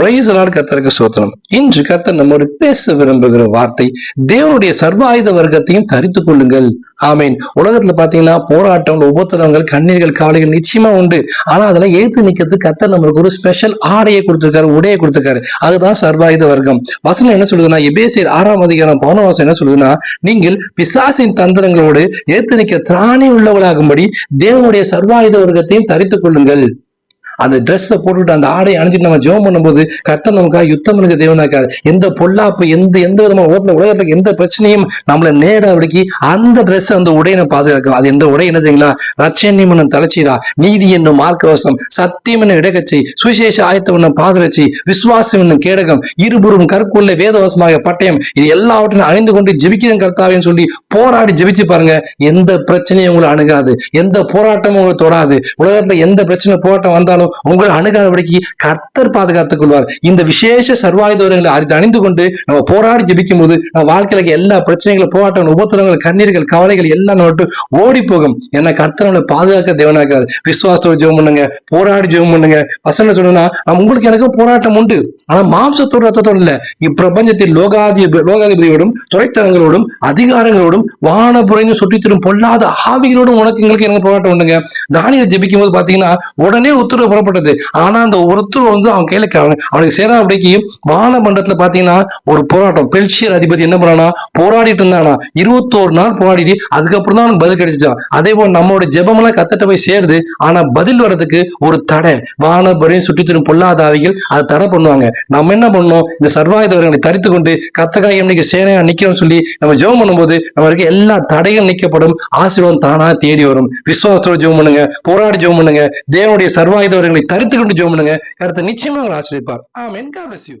பிரைசலால் கத்தருக்கு சோத்திரம். இன்று கத்தர் நம்மோடு பேச விரும்புகிற வார்த்தை தேவனுடைய சர்வாயுத வர்க்கத்தையும் தரித்துக் கொள்ளுங்கள். ஆமீன். உலகத்துல பாத்தீங்கன்னா போராட்டம் உபத்திரவங்கள் கண்ணீர்கள் கவலைகள் நிச்சயமா உண்டு. ஆனா அதெல்லாம் ஏத்து நிக்கிறது கத்தர் நம்மளுக்கு ஒரு ஸ்பெஷல் ஆடையை கொடுத்திருக்காரு உடையை கொடுத்திருக்காரு. அதுதான் சர்வாயுத வர்க்கம். வசனம் என்ன சொல்லுதுன்னா எபேசியர் ஆறாம் அதிகாரம் பௌனவாசம் என்ன சொல்லுதுன்னா நீங்கள் பிசாசின் தந்திரங்களோடு ஏத்து நிக்க திராணி உள்ளவளாகும்படி தேவனுடைய சர்வாயுத வர்க்கத்தையும் தரித்துக் கொள்ளுங்கள். அந்த ட்ரெஸ்ஸை போட்டுட்டு அந்த ஆடை அணிஞ்சிட்டு நம்ம ஜெபம் பண்ணும்போது கர்த்தர் நமக்காக யுத்தம் எனக்கு தேவனாக்காது எந்த பொல்லாப்பு எந்த எந்த விதமான உலகத்துல உலகத்துல எந்த பிரச்சனையும் நம்மள நேரடிக்கு அந்த ட்ரெஸ் அந்த உடையை பாதுகாக்கும் அது எந்த உடை என்ன தெரியுங்களா? ரட்சண்யம் என்னும் தலைச்சீரா நீதி என்னும் மார்க்கவசம் சத்தியம் என்னும் இடகச்சை சுவிசேஷ ஆயத்தம் என்னும் பாதரட்சி. விசுவாசம் என்னும் கேடகம். இருபுறும் கற்குள்ள வேதவசமாக பட்டயம். இது எல்லாவற்றையும் அணிந்து கொண்டு ஜெபிக்கிறேன் கர்த்தாவேன்னு சொல்லி போராடி ஜெபிச்சு பாருங்க. எந்த பிரச்சனையும் உங்களை அணுகாது. எந்த போராட்டமும் உங்களை தொடாது. உலகத்துல எந்த பிரச்சனை போராட்டம் வந்தாலும் உங்களை அணுகாதபடிக்கு கர்த்தர் பாதுகாத்துக் கொள்வார். இந்த விசேஷ சர்வாயுதங்களை அறிந்து அணிந்து கொண்டு நம்ம போராடி ஜபிக்கும் போது நம்ம வாழ்க்கையில எல்லா பிரச்சனைகளும் போராட்டங்கள் உபத்திரங்கள் கண்ணீர்கள் கவலைகள் எல்லாம் நம்ம விட்டு ஓடி போகும் ஏன்னா கர்த்தர் நம்மளை பாதுகாக்க தேவனாக்காரு விசுவாசத்தோடு ஜெபம் பண்ணுங்க போராடி ஜெபம் பண்ணுங்க. வசனம் சொல்லணும்னா உங்களுக்கு எனக்கும் போராட்டம் உண்டு. ஆனா மாம்சத்தோடு ரத்தத்தோடு இல்ல. இப்பிரபஞ்சத்தில் லோகாதி லோகாதிபதியோடும் துறைத்தரங்களோடும் அதிகாரங்களோடும் வான வானபுரைந்து சுற்றித்திரும் பொல்லாத ஆவிகளோடும் உனக்கு எங்களுக்கு எனக்கு போராட்டம் உண்டுங்க. தானியை ஜெபிக்கும் போது பாத்தீங்கன்னா உடனே உத்தரவு புறப்பட்டது. ஆனா அந்த உத்தரவு வந்து அவன் கையில அவனுக்கு சேரா அவனுக்கு வான மண்டலத்துல பாத்தீங்கன்னா ஒரு போராட்டம். பெல்சியர் அதிபதி என்ன பண்ணானா போராடிட்டு இருந்தானா. இருபத்தோரு நாள் போராடிட்டு அதுக்கப்புறம் தான் அவனுக்கு பதில் கிடைச்சிச்சான் அதே போல நம்மளோட ஜெபமெல்லாம் கத்தட்ட போய் சேருது. ஆனா பதில் வர்றதுக்கு ஒரு தடை. வானபுரையும் சுற்றித்திரும் பொல்லாத ஆவிகள் அதை தடை பண்ணுவாங்க. நம்ம என்ன பண்ணோம் இந்த சர்வாயுதவர்களை தரித்து கொண்டு கத்தகாய் இன்னைக்கு சேனையா நிக்கிறோம் சொல்லி நம்ம ஜெபம் பண்ணும்போது நம்மளுக்கு எல்லா தடைகள் நிக்கப்படும். ஆசீர்வாதம் தானா தேடி வரும். விசுவாசத்தோட ஜெபம் பண்ணுங்க. போராடி ஜெபம் பண்ணுங்க. தேவனுடைய சர்வாயுத சர்வாயுதவர்களை தரித்து கொண்டு ஜோம் பண்ணுங்க. கருத்தை நிச்சயமா ஆசிரியப்பார் ஆமென். God bless you